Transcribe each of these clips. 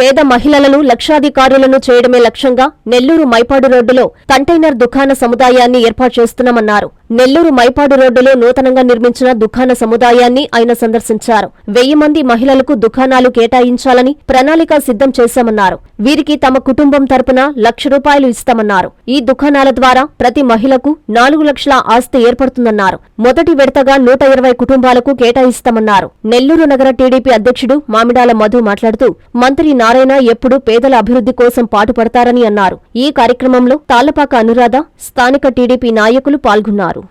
పేద మహిళలను లక్షాధికారులను చేయడమే లక్ష్యంగా నెల్లూరు మైపాడు రోడ్డులో కంటైనర్ దుకాణ సముదాయాన్ని ఏర్పాటు చేస్తున్నామన్నారు. నెల్లూరు మైపాడు రోడ్డులో నూతనంగా నిర్మించిన దుకాణ సముదాయాన్ని ఆయన సందర్శించారు. వెయ్యి మంది మహిళలకు దుకాణాలు కేటాయించాలని ప్రణాళిక సిద్ధం చేశామన్నారు. వీరికి తమ కుటుంబం తరపున లక్ష రూపాయలు ఇస్తామన్నారు. ఈ దుకాణాల ద్వారా ప్రతి మహిళకు నాలుగు లక్షల ఆస్తి ఏర్పడుతుందన్నారు. మొదటి విడతగా నూట ఇరవై కుటుంబాలకు కేటాయిస్తామన్నారు. నెల్లూరు నగర టీడీపీ అధ్యక్షుడు మామిడాల మధు మాట్లాడుతూ మంత్రి నారాయణ ఎప్పుడూ పేదల అభివృద్ధి కోసం పాటుపడతారని అన్నారు. ఈ కార్యక్రమంలో తాళ్ళపాక అనురాధ స్థానిక టీడీపీ నాయకులు పాల్గొన్నారు.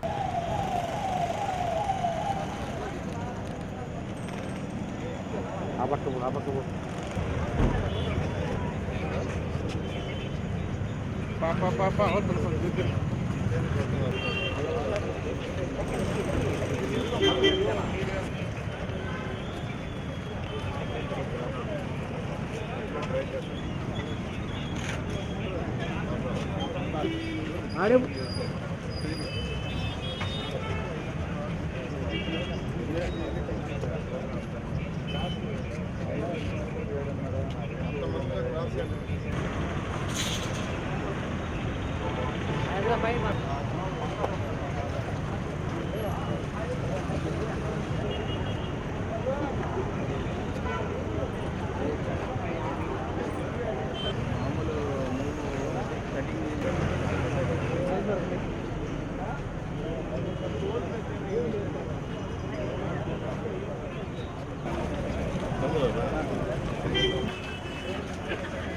పాపా Thank you.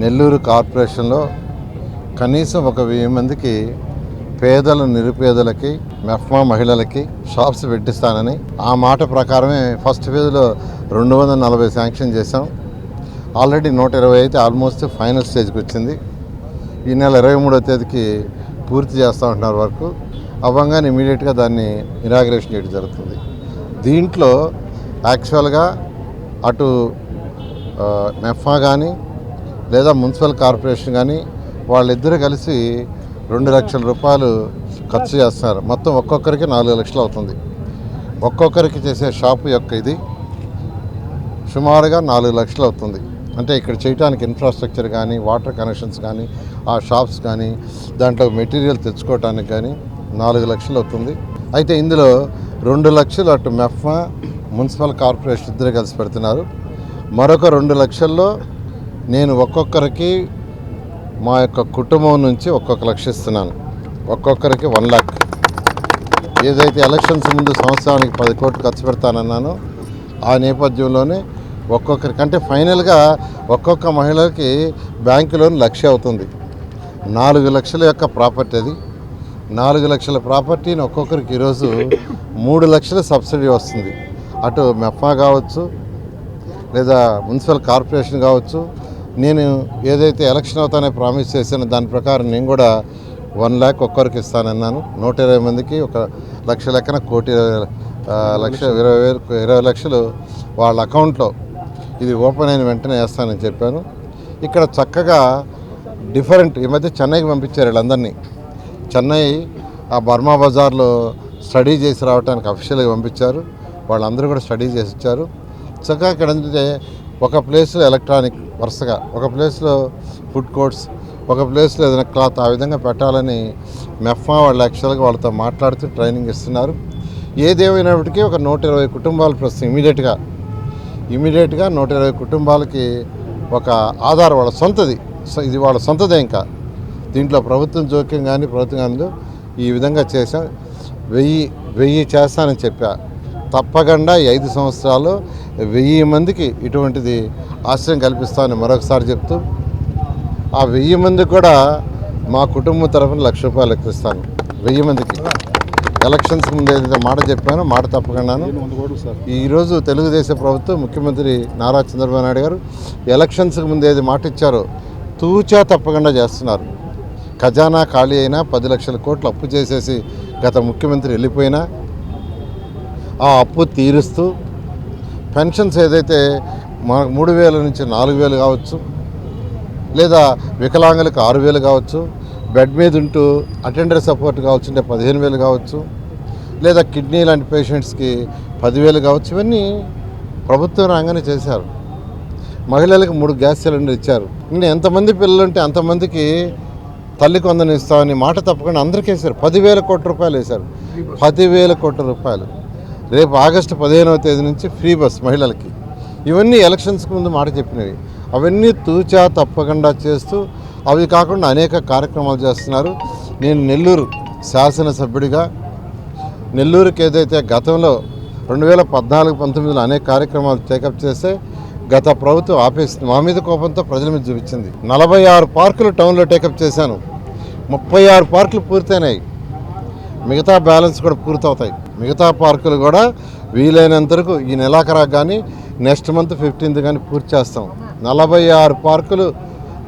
నెల్లూరు కార్పొరేషన్లో కనీసం ఒక వెయ్యి మందికి పేదల నిరుపేదలకి మెఫ్మా మహిళలకి షాప్స్ పెట్టిస్తానని ఆ మాట ప్రకారమే ఫస్ట్ ఫేజ్లో రెండు వందల నలభై శాంక్షన్ చేశాం. ఆల్రెడీ నూట ఇరవై అయితే ఆల్మోస్ట్ ఫైనల్ స్టేజ్కి వచ్చింది. ఈ నెల ఇరవై మూడో తేదీకి పూర్తి చేస్తూ ఉంటున్నారు వరకు. అవ్వంగానే ఇమీడియట్గా దాన్ని ఇనాగ్రేషన్ చేయడం జరుగుతుంది. దీంట్లో యాక్చువల్గా అటు మెఫ్మా కానీ లేదా మున్సిపల్ కార్పొరేషన్ కానీ వాళ్ళిద్దరూ కలిసి రెండు లక్షల రూపాయలు ఖర్చు చేస్తున్నారు. మొత్తం ఒక్కొక్కరికి నాలుగు లక్షలు అవుతుంది. ఒక్కొక్కరికి చేసే షాపు యొక్క ఇది సుమారుగా నాలుగు లక్షలు అవుతుంది. అంటే ఇక్కడ చేయడానికి ఇన్ఫ్రాస్ట్రక్చర్ కానీ వాటర్ కనెక్షన్స్ కానీ ఆ షాప్స్ కానీ దాంట్లో మెటీరియల్ తెచ్చుకోవటానికి కానీ నాలుగు లక్షలు అవుతుంది. అయితే ఇందులో రెండు లక్షలు అటు మెఫ్మా మున్సిపల్ కార్పొరేషన్ ఇద్దరు కలిసి పెడుతున్నారు. మరొక రెండు లక్షల్లో నేను ఒక్కొక్కరికి మా యొక్క కుటుంబం నుంచి ఒక్కొక్క లక్ష ఇస్తున్నాను. ఒక్కొక్కరికి వన్ లాక్ ఏదైతే ఎలక్షన్స్ ముందు సంవత్సరానికి పది కోట్లు ఖర్చు పెడతానన్నానో ఆ నేపథ్యంలోనే ఒక్కొక్కరికి అంటే ఫైనల్గా ఒక్కొక్క మహిళకి బ్యాంకు లోన్ లక్ష అవుతుంది. నాలుగు లక్షల యొక్క ప్రాపర్టీ అది. నాలుగు లక్షల ప్రాపర్టీని ఒక్కొక్కరికి ఈరోజు మూడు లక్షల సబ్సిడీ వస్తుంది. అటు మెఫా కావచ్చు లేదా మున్సిపల్ కార్పొరేషన్ కావచ్చు నేను ఏదైతే ఎలక్షన్ అవుతానే ప్రామిస్ చేశానో దాని ప్రకారం నేను కూడా వన్ ల్యాక్ ఒక్కరికి ఇస్తానన్నాను. నూట ఇరవై మందికి ఒక లక్ష లెక్కన కోటి లక్ష ఇరవై వేలు ఇరవై లక్షలు వాళ్ళ అకౌంట్లో. ఇది ఓపెన్ అయిన వెంటనే వేస్తానని చెప్పాను. ఇక్కడ చక్కగా డిఫరెంట్ ఈ మధ్య చెన్నైకి పంపించారు వీళ్ళందరినీ. చెన్నై ఆ బర్మా బజార్లో స్టడీ చేసి రావడానికి అఫీషియల్గా పంపించారు. వాళ్ళందరూ కూడా స్టడీ చేసి ఇచ్చారు చక్కగా ఇక్కడ ఏంటంటే ఒక ప్లేస్లో ఎలక్ట్రానిక్ వరుసగా ఒక ప్లేస్లో ఫుడ్ కోర్ట్స్ ఒక ప్లేస్లో ఏదైనా క్లాత్ ఆ విధంగా పెట్టాలని మెఫ్మా వాళ్ళు యాక్చువల్గా వాళ్ళతో మాట్లాడుతూ ట్రైనింగ్ ఇస్తున్నారు. ఏదేమైనప్పటికీ ఒక నూట ఇరవై కుటుంబాలు ప్రస్తుతం ఇమీడియట్గా ఇమీడియట్గా నూట ఇరవై కుటుంబాలకి ఒక ఆధార్ వాళ్ళ సొంతది. ఇది వాళ్ళ సొంతదే ఇంకా. దీంట్లో ప్రభుత్వం జోక్యం కానీ ప్రభుత్వం కానీ ఈ విధంగా చేసాం వెయ్యి వెయ్యి చేస్తానని చెప్పా. తప్పకుండా ఈ ఐదు సంవత్సరాలు వెయ్యి మందికి ఇటువంటిది ఆశ్రయం కల్పిస్తామని మరొకసారి చెప్తూ ఆ వెయ్యి మందికి కూడా మా కుటుంబం తరఫున లక్ష రూపాయలు ఎక్కిస్తాను వెయ్యి మందికి. ఎలక్షన్స్ ముందు ఏదైతే మాట చెప్పానో మాట తప్పకుండాను. ఈరోజు తెలుగుదేశం ప్రభుత్వం ముఖ్యమంత్రి నారా చంద్రబాబు నాయుడు గారు ఎలక్షన్స్కి ముందు ఏది మాట ఇచ్చారో తూచా తప్పకుండా చేస్తున్నారు. ఖజానా ఖాళీ అయినా పది లక్షల కోట్లు అప్పు చేసేసి గత ముఖ్యమంత్రి వెళ్ళిపోయినా ఆ అప్పు తీరుస్తూ పెన్షన్స్ ఏదైతే మనకు మూడు వేల నుంచి నాలుగు వేలు కావచ్చు లేదా వికలాంగులకు ఆరు వేలు కావచ్చు బెడ్ మీద ఉంటూ అటెండర్ సపోర్ట్ కావచ్చు అంటే పదిహేను వేలు కావచ్చు లేదా కిడ్నీ లాంటి పేషెంట్స్కి పదివేలు కావచ్చు ఇవన్నీ ప్రభుత్వం రాగానే చేశారు. మహిళలకు మూడు గ్యాస్ సిలిండర్ ఇచ్చారు. ఇంకా ఎంతమంది పిల్లలు ఉంటే అంతమందికి తల్లి కొందని ఇస్తామని మాట తప్పకుండా అందరికీ వేశారు. పదివేల కోట్ల రూపాయలు వేశారు. పదివేల కోట్ల రూపాయలు. రేపు ఆగస్టు పదిహేనవ తేదీ నుంచి ఫ్రీ బస్ మహిళలకి. ఇవన్నీ ఎలక్షన్స్కి ముందు మాట చెప్పినవి. అవన్నీ తూచా తప్పకుండా చేస్తూ అవి కాకుండా అనేక కార్యక్రమాలు చేస్తున్నారు. నేను నెల్లూరు శాసనసభ్యుడిగా నెల్లూరుకి ఏదైతే గతంలో రెండు వేల పద్నాలుగు పంతొమ్మిదిలో అనేక కార్యక్రమాలు టేకప్ చేస్తే గత ప్రభుత్వం ఆపేసింది. మా మీద కోపంతో ప్రజల మీద చూపించింది. నలభై ఆరు పార్కులు టౌన్లో టేకప్ చేశాను. ముప్పై ఆరు పార్కులు పూర్తయినాయి. మిగతా బ్యాలెన్స్ కూడా పూర్తవుతాయి. మిగతా పార్కులు కూడా వీలైనంత వరకు ఈ నెలాఖరాకు కానీ నెక్స్ట్ మంత్ ఫిఫ్టీన్త్ కానీ పూర్తి చేస్తాం. నలభై ఆరు పార్కులు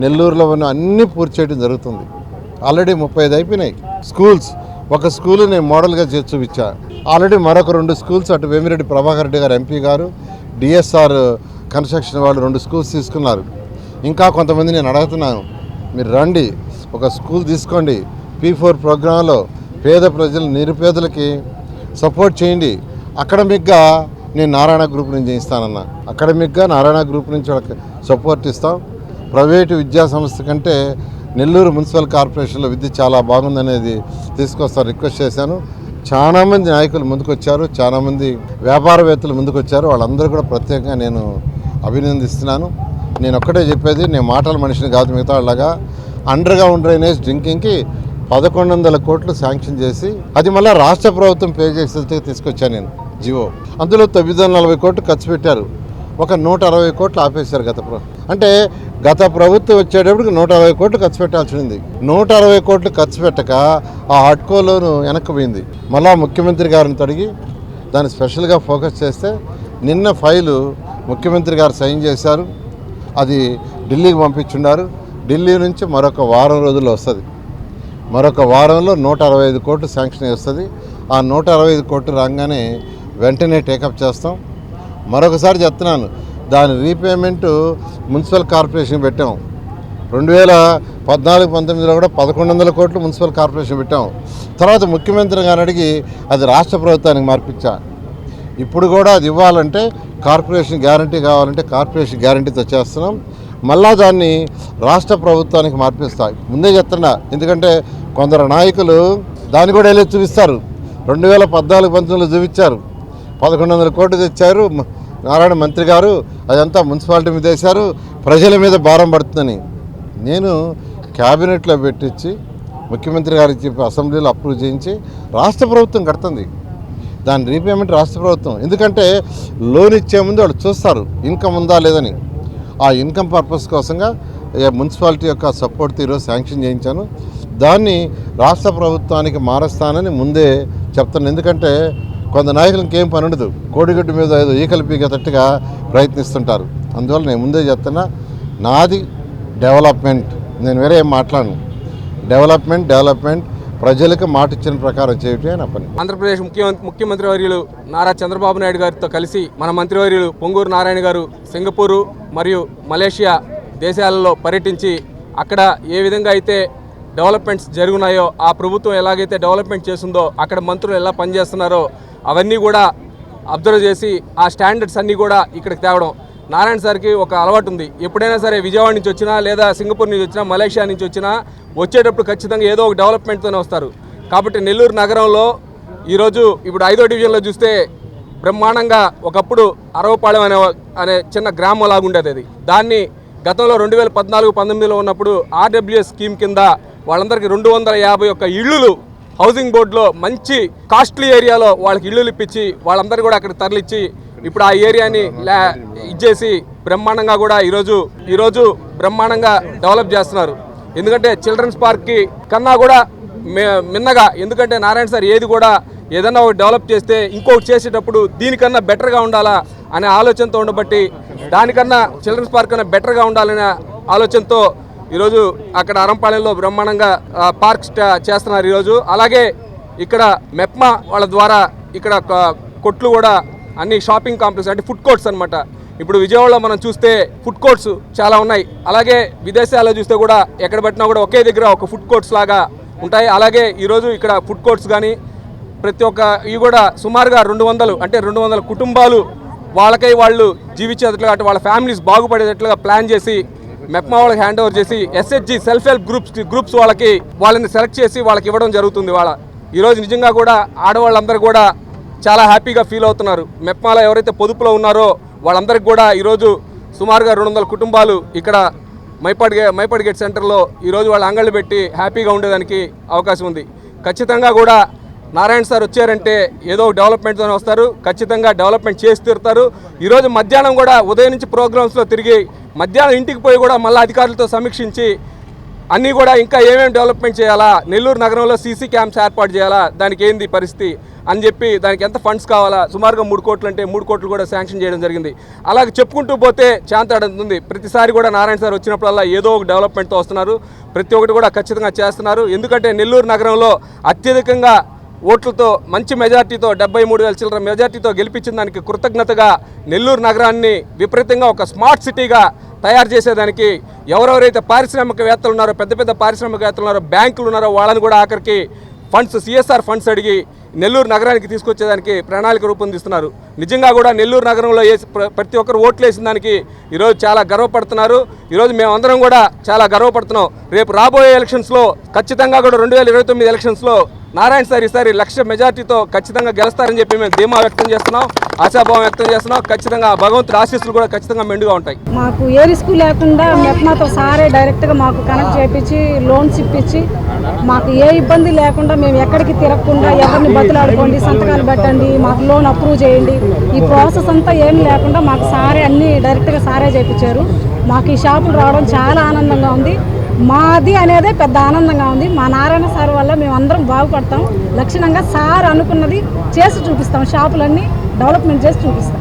నెల్లూరులో ఉన్న అన్నీ పూర్తి చేయడం జరుగుతుంది. ఆల్రెడీ ముప్పై ఐదు అయిపోయినాయి. స్కూల్స్ ఒక స్కూల్ నేను మోడల్గా చేసి చూపించా. ఆల్రెడీ మరొక రెండు స్కూల్స్ అటు వేమిరెడ్డి ప్రభాకర్ రెడ్డి గారు ఎంపీ గారు డిఎస్ఆర్ కన్స్ట్రక్షన్ వాళ్ళు రెండు స్కూల్స్ తీసుకున్నారు. ఇంకా కొంతమంది నేను అడుగుతున్నాను మీరు రండి ఒక స్కూల్ తీసుకోండి. పీ ఫోర్ ప్రోగ్రాంలో పేద ప్రజలు నిరుపేదలకి సపోర్ట్ చేయండి. అకాడమిక్గా నేను నారాయణ గ్రూప్ నుంచి ఇస్తానన్నా అకాడమిక్గా నారాయణ గ్రూప్ నుంచి వాళ్ళకి సపోర్ట్ ఇస్తాం. ప్రైవేటు విద్యా సంస్థ కంటే నెల్లూరు మున్సిపల్ కార్పొరేషన్లో విద్య చాలా బాగుందనేది తీసుకొస్తాను రిక్వెస్ట్ చేశాను. చాలామంది నాయకులు ముందుకొచ్చారు. చాలామంది వ్యాపారవేత్తలు ముందుకొచ్చారు. వాళ్ళందరూ కూడా ప్రత్యేకంగా నేను అభినందిస్తున్నాను. నేను ఒక్కటే చెప్పేది నేను మాటల మనిషిని కాదు మిగతా వాళ్ళగా అండర్గా డ్రైనేజ్ డ్రింకింగ్కి పదకొండు వందల కోట్లు శాంక్షన్ చేసి అది మళ్ళీ రాష్ట్ర ప్రభుత్వం పే చేసేది తీసుకొచ్చాను నేను జివో. అందులో తొమ్మిది వందల నలభై కోట్లు ఖర్చు పెట్టారు. ఒక నూట అరవై కోట్లు ఆపేశారు గత ప్ర అంటే గత ప్రభుత్వం వచ్చేటప్పటికి నూట అరవై కోట్లు ఖర్చు పెట్టాల్సి ఉంది నూట అరవై కోట్లు ఖర్చు పెట్టక ఆ హడ్కోలోను వెనక్కి పోయింది. మళ్ళా ముఖ్యమంత్రి గారిని తొడిగి దాన్ని స్పెషల్గా ఫోకస్ చేస్తే నిన్న ఫైలు ముఖ్యమంత్రి గారు సైన్ చేశారు. అది ఢిల్లీకి పంపించున్నారు ఢిల్లీ నుంచి మరొక వారం రోజుల్లో వస్తుంది. మరొక వారంలో నూట అరవై ఐదు కోట్లు శాంక్షన్ చేస్తుంది. ఆ నూట అరవై ఐదు కోట్లు రాగానే వెంటనే టేకప్ చేస్తాం. మరొకసారి చెప్తున్నాను దాని రీపేమెంట్ మున్సిపల్ కార్పొరేషన్ పెట్టాం. రెండు వేల పద్నాలుగు పంతొమ్మిదిలో కూడా పదకొండు వందల కోట్లు మున్సిపల్ కార్పొరేషన్ పెట్టాం. తర్వాత ముఖ్యమంత్రి గారిని అడిగి అది రాష్ట్ర ప్రభుత్వానికి మార్పించా. ఇప్పుడు కూడా అది ఇవ్వాలంటే కార్పొరేషన్ గ్యారంటీ కావాలంటే కార్పొరేషన్ గ్యారంటీతో చేస్తున్నాం. మళ్ళా దాన్ని రాష్ట్ర ప్రభుత్వానికి మార్పిస్తాయి ముందే చెప్తున్నా ఎందుకంటే కొందరు నాయకులు దాన్ని కూడా వెళ్ళి చూపిస్తారు. రెండు వేల పద్నాలుగు పంతొమ్మిదిలో చూపించారు. పదకొండు వందల కోట్లు తెచ్చారు. నారాయణ మంత్రి గారు అదంతా మున్సిపాలిటీ మీద వేశారు. ప్రజల మీద భారం పడుతుందని. నేను క్యాబినెట్లో పెట్టించి ముఖ్యమంత్రి గారికి చెప్పి అసెంబ్లీలో అప్రూవ్ చేయించి రాష్ట్ర ప్రభుత్వం కడుతుంది. దాని రీపేమెంట్ రాష్ట్ర ప్రభుత్వం. ఎందుకంటే లోన్ ఇచ్చే ముందు వాళ్ళు చూస్తారు ఇన్కమ్ ఉందా లేదని ఆ ఇన్కమ్ పర్పస్ కోసంగా మున్సిపాలిటీ యొక్క సపోర్ట్ ఈరోజు శాంక్షన్ చేయించాను. దాన్ని రాష్ట్ర ప్రభుత్వానికి మారుస్తానని ముందే చెప్తాను ఎందుకంటే కొంత నాయకులు ఇంకేం పని ఉండదు. కోడిగుడ్డు మీద ఏదో ఈకలు పీకేటట్టుగా ప్రయత్నిస్తుంటారు. అందువల్ల నేను ముందే చెప్తున్నా నాది డెవలప్మెంట్. నేను వేరే ఏం మాట్లాడను. డెవలప్మెంట్ డెవలప్మెంట్ ప్రజలకు మాట ఇచ్చిన ప్రకారం చేయటమే నా పని. ఆంధ్రప్రదేశ్ ముఖ్యమంత్రి ముఖ్యమంత్రి వర్యులు నారా చంద్రబాబు నాయుడు గారితో కలిసి మన మంత్రివర్యులు పొంగూరు నారాయణ గారు సింగపూరు మరియు మలేషియా దేశాలలో పర్యటించి అక్కడ ఏ విధంగా అయితే డెవలప్మెంట్స్ జరుగున్నాయో ఆ ప్రభుత్వం ఎలాగైతే డెవలప్మెంట్ చేస్తుందో అక్కడ మంత్రులు ఎలా పనిచేస్తున్నారో అవన్నీ కూడా అబ్జర్వ్ చేసి ఆ స్టాండర్డ్స్ అన్నీ కూడా ఇక్కడికి తేవడం నారాయణ సార్కి ఒక అలవాటు ఉంది. ఎప్పుడైనా సరే విజయవాడ నుంచి వచ్చినా లేదా సింగపూర్ నుంచి వచ్చినా మలేషియా నుంచి వచ్చినా వచ్చేటప్పుడు ఖచ్చితంగా ఏదో ఒక డెవలప్మెంట్తోనే వస్తారు. కాబట్టి నెల్లూరు నగరంలో ఈరోజు ఇప్పుడు ఐదో డివిజన్లో చూస్తే బ్రహ్మాండంగా ఒకప్పుడు అరవపాళెం అనే అనే చిన్న గ్రామం లాగా ఉండేది అది. దాన్ని గతంలో రెండు వేల పద్నాలుగు పంతొమ్మిదిలో ఉన్నప్పుడు ఆర్డబ్ల్యూఎస్ స్కీమ్ కింద వాళ్ళందరికీ రెండు వందల యాభై ఒక్క ఇళ్ళు హౌసింగ్ బోర్డులో మంచి కాస్ట్లీ ఏరియాలో వాళ్ళకి ఇళ్ళు ఇప్పించి వాళ్ళందరూ కూడా అక్కడ తరలిచ్చి ఇప్పుడు ఆ ఏరియాని ఇచ్చేసి బ్రహ్మాండంగా కూడా ఈరోజు ఈరోజు బ్రహ్మాండంగా డెవలప్ చేస్తున్నారు. ఎందుకంటే చిల్డ్రన్స్ పార్క్కి కన్నా కూడా మిన్నగా ఎందుకంటే నారాయణ సార్ ఏది కూడా ఏదైనా ఒకటి డెవలప్ చేస్తే ఇంకొకటి చేసేటప్పుడు దీనికన్నా బెటర్గా ఉండాలా అనే ఆలోచనతో ఉండబట్టి దానికన్నా చిల్డ్రన్స్ పార్క్ కన్నా బెటర్గా ఉండాలనే ఆలోచనతో ఈరోజు అక్కడ అరంపాలెంలో బ్రహ్మాండంగా పార్క్ చేస్తున్నారు ఈరోజు. అలాగే ఇక్కడ మెప్మా వాళ్ళ ద్వారా ఇక్కడ కొట్లు కూడా అన్ని షాపింగ్ కాంప్లెక్స్ అంటే ఫుడ్ కోర్ట్స్ అనమాట ఇప్పుడు విజయవాడలో మనం చూస్తే ఫుడ్ కోర్ట్స్ చాలా ఉన్నాయి. అలాగే విదేశాల్లో చూస్తే కూడా ఎక్కడ పెట్టినా కూడా ఒకే దగ్గర ఒక ఫుడ్ కోర్ట్స్ లాగా ఉంటాయి. అలాగే ఈరోజు ఇక్కడ ఫుడ్ కోర్ట్స్ కానీ ప్రతి ఒక్క ఇవి కూడా సుమారుగా రెండు వందలు అంటే రెండు వందల కుటుంబాలు వాళ్ళకై వాళ్ళు జీవించేటట్లుగా అంటే వాళ్ళ ఫ్యామిలీస్ బాగుపడేటట్లుగా ప్లాన్ చేసి మెప్మా వాళ్ళకి హ్యాండ్ ఓవర్ చేసి SHG self help groups groups వాళ్ళకి వాళ్ళని సెలెక్ట్ చేసి వాళ్ళకి ఇవ్వడం జరుగుతుంది వాళ్ళ. ఈరోజు నిజంగా కూడా ఆడవాళ్ళందరూ కూడా చాలా హ్యాపీగా ఫీల్ అవుతున్నారు. మెప్మాల ఎవరైతే పొదుపులో ఉన్నారో వాళ్ళందరికీ కూడా ఈరోజు సుమారుగా రెండు వందల కుటుంబాలు ఇక్కడ మైపాడ్ గే మైపాడ్ గేట్ సెంటర్లో ఈరోజు వాళ్ళ అంగళ్ళు పెట్టి హ్యాపీగా ఉండేదానికి అవకాశం ఉంది. ఖచ్చితంగా కూడా నారాయణ సార్ వచ్చారంటే ఏదో డెవలప్మెంట్తోనే వస్తారు. ఖచ్చితంగా డెవలప్మెంట్ చేసి తీరుతారు. ఈరోజు మధ్యాహ్నం కూడా ఉదయం నుంచి ప్రోగ్రామ్స్లో తిరిగి మధ్యాహ్నం ఇంటికి పోయి కూడా మళ్ళీ అధికారులతో సమీక్షించి అన్నీ కూడా ఇంకా ఏమేమి డెవలప్మెంట్ చేయాలా? నెల్లూరు నగరంలో సీసీ క్యాంప్స్ ఏర్పాటు చేయాలా? దానికి ఏంది పరిస్థితి? అని చెప్పి దానికి ఎంత ఫండ్స్ కావాలా? సుమారుగా మూడు కోట్లు అంటే మూడు కోట్లు కూడా శాంక్షన్ చేయడం జరిగింది. అలాగే చెప్పుకుంటూ పోతే చాంతాడుతుంది ప్రతిసారి కూడా నారాయణ సార్ వచ్చినప్పుడల్లా ఏదో ఒక డెవలప్మెంట్తో వస్తున్నారు. ప్రతి ఒక్కటి కూడా ఖచ్చితంగా చేస్తున్నారు. ఎందుకంటే నెల్లూరు నగరంలో అత్యధికంగా ఓట్లతో మంచి మెజార్టీతో డెబ్బై మూడు వేల చిల్లర మెజార్టీతో గెలిపించిన దానికి కృతజ్ఞతగా నెల్లూరు నగరాన్ని విపరీతంగా ఒక స్మార్ట్ సిటీగా తయారు చేసేదానికి ఎవరెవరైతే పారిశ్రామికవేత్తలు ఉన్నారో పెద్ద పెద్ద పారిశ్రామికవేత్తలు ఉన్నారో బ్యాంకులు ఉన్నారో వాళ్ళని కూడా ఆఖరికి ఫండ్స్ సిఎస్ఆర్ ఫండ్స్ అడిగి నెల్లూరు నగరానికి తీసుకొచ్చేదానికి ప్రణాళిక రూపొందిస్తున్నారు. నిజంగా కూడా నెల్లూరు నగరంలో వేసి ప్రతి ఒక్కరు ఓట్లు వేసిన దానికి ఈరోజు చాలా గర్వపడుతున్నారు. ఈరోజు మేమందరం కూడా చాలా గర్వపడుతున్నాం. రేపు రాబోయే ఎలక్షన్స్లో ఖచ్చితంగా కూడా రెండు వేల ఇరవై తొమ్మిది ఎలక్షన్స్లో నారాయణ సార్ ఈసారి లక్ష మెజార్టీతో ఖచ్చితంగా గెలుస్తారని చెప్పి మేము ధీమా వ్యక్తం చేస్తున్నాం ఆశాభావం వ్యక్తం చేస్తున్నాం. ఖచ్చితంగా భగవంతుడి ఆశీస్సులు కూడా ఖచ్చితంగా మెండుగా ఉంటాయి. మాకు ఏ రిస్క్ లేకుండా మెప్మాతో సారే డైరెక్ట్గా మాకు కనెక్ట్ చేయించి లోన్స్ ఇప్పించి మాకు ఏ ఇబ్బంది లేకుండా మేము ఎక్కడికి తిరగకుండా ఎవరిని బతులాడుకోండి సంతకాలు పెట్టండి మాకు లోన్ అప్రూవ్ చేయండి. ఈ ప్రాసెస్ అంతా ఏం లేకుండా మాకు సారే అన్నీ డైరెక్ట్గా సారే చేయించారు. మాకు ఈ షాపులు రావడం చాలా ఆనందంగా ఉంది. మాది అనేదే పెద్ద ఆనందంగా ఉంది. మా నారాయణ సార్ వల్ల మేము అందరం బాగుపడతాం. లక్షణంగా సార్ అనుకున్నది చేసి చూపిస్తాం. షాపులన్నీ డెవలప్మెంట్ చేసి చూపిస్తాం.